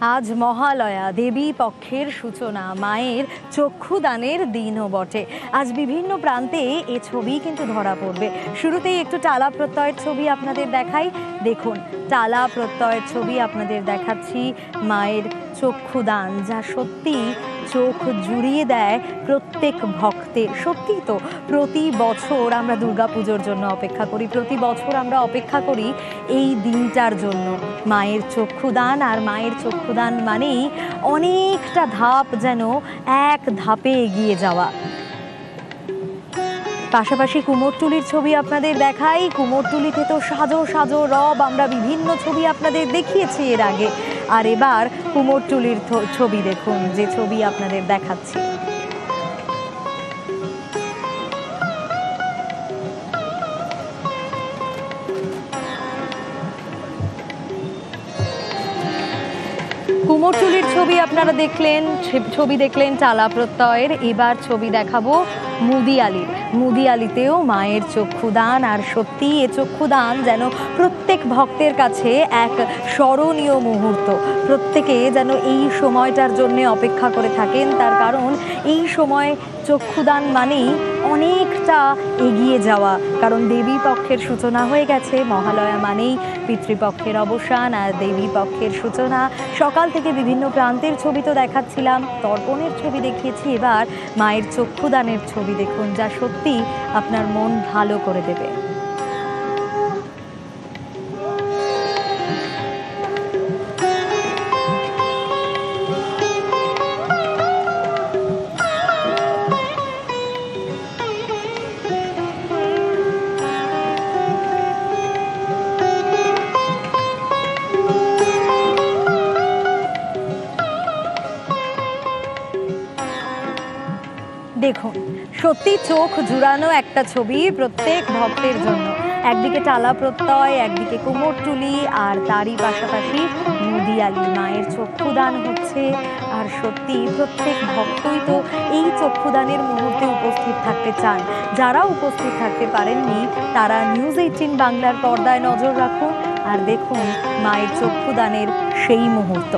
আজ মহালয়া, দেবী পক্ষের সূচনা, মায়ের চক্ষুদানের দিনও বটে। আজ বিভিন্ন প্রান্তে এ ছবি কিন্তু ধরা পড়বে। শুরুতেই একটু টালা প্রত্যয়ের ছবি আপনাদের দেখাই। দেখুন টালা প্রত্যয়ের ছবি আপনাদের দেখাচ্ছি, মায়ের চক্ষুদান, যা সত্যি চোখ জুড়িয়ে দেয় প্রত্যেক ভক্তের। সত্যি তো, প্রতি বছর আমরা দুর্গাপুজোর জন্য অপেক্ষা করি, প্রতি বছর আমরা অপেক্ষা করি এই দিনটার জন্য। মায়ের চক্ষুদান আর মায়ের চক্ষুদান মানেই অনেকটা ধাপ যেন এক ধাপে এগিয়ে যাওয়া। পাশাপাশি কুমোরটুলির ছবি আপনাদের দেখাই। কুমোরটুলিতে তো সাজো সাজো রব, আমরা বিভিন্ন ছবি আপনাদের দেখিয়েছি এর আগে। আর এবার কুমোরটুলির ছবি দেখুন, যে ছবি আপনাদের দেখাচ্ছি। কুমোরটুলির ছবি আপনারা দেখলেন ছবি দেখলেন চালা প্রত্যয়ের। এবার ছবি দেখাবো মুদিয়ালির মুদিয়ালিতেও মায়ের চক্ষুদান, আর সত্যি এ চক্ষুদান যেন প্রত্যেক ভক্তের কাছে এক স্মরণীয় মুহূর্ত। প্রত্যেকে যেন এই সময়টার জন্য অপেক্ষা করে থাকেন, তার কারণ এই সময় চক্ষুদান মানেই অনেকটা এগিয়ে যাওয়া, কারণ দেবী পক্ষের সূচনা হয়ে গেছে, মহালয়া মানেই পিতৃপক্ষের অবসান আর দেবী পক্ষের সূচনা। সকাল থেকে বিভিন্ন প্রান্তের ছবি তো দেখাচ্ছিলাম, তর্পণের ছবি দেখিয়েছি এবার, মায়ের চক্ষুদানের ছবি দেখুন, যা সত্যি আপনার মন ভালো করে দেবে। দেখুন, সত্যি চোখ জুড়ানো একটা ছবি প্রত্যেক ভক্তের জন্য। একদিকে টালা প্রত্যয়, একদিকে কুমোরটুলি আর তারই পাশাপাশি নদী মুদিয়ালি মায়ের চক্ষুদান হচ্ছে। আর সত্যি প্রত্যেক ভক্তই তো এই চক্ষুদানের মুহূর্তে উপস্থিত থাকতে চান। যারা উপস্থিত থাকতে পারেননি, তারা নিউজ এইটিন বাংলার পর্দায় নজর রাখুন। আর দেখুন, মায়ের চক্ষুদানের সেই মুহূর্ত।